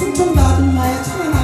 충청도 아줌마의 천안아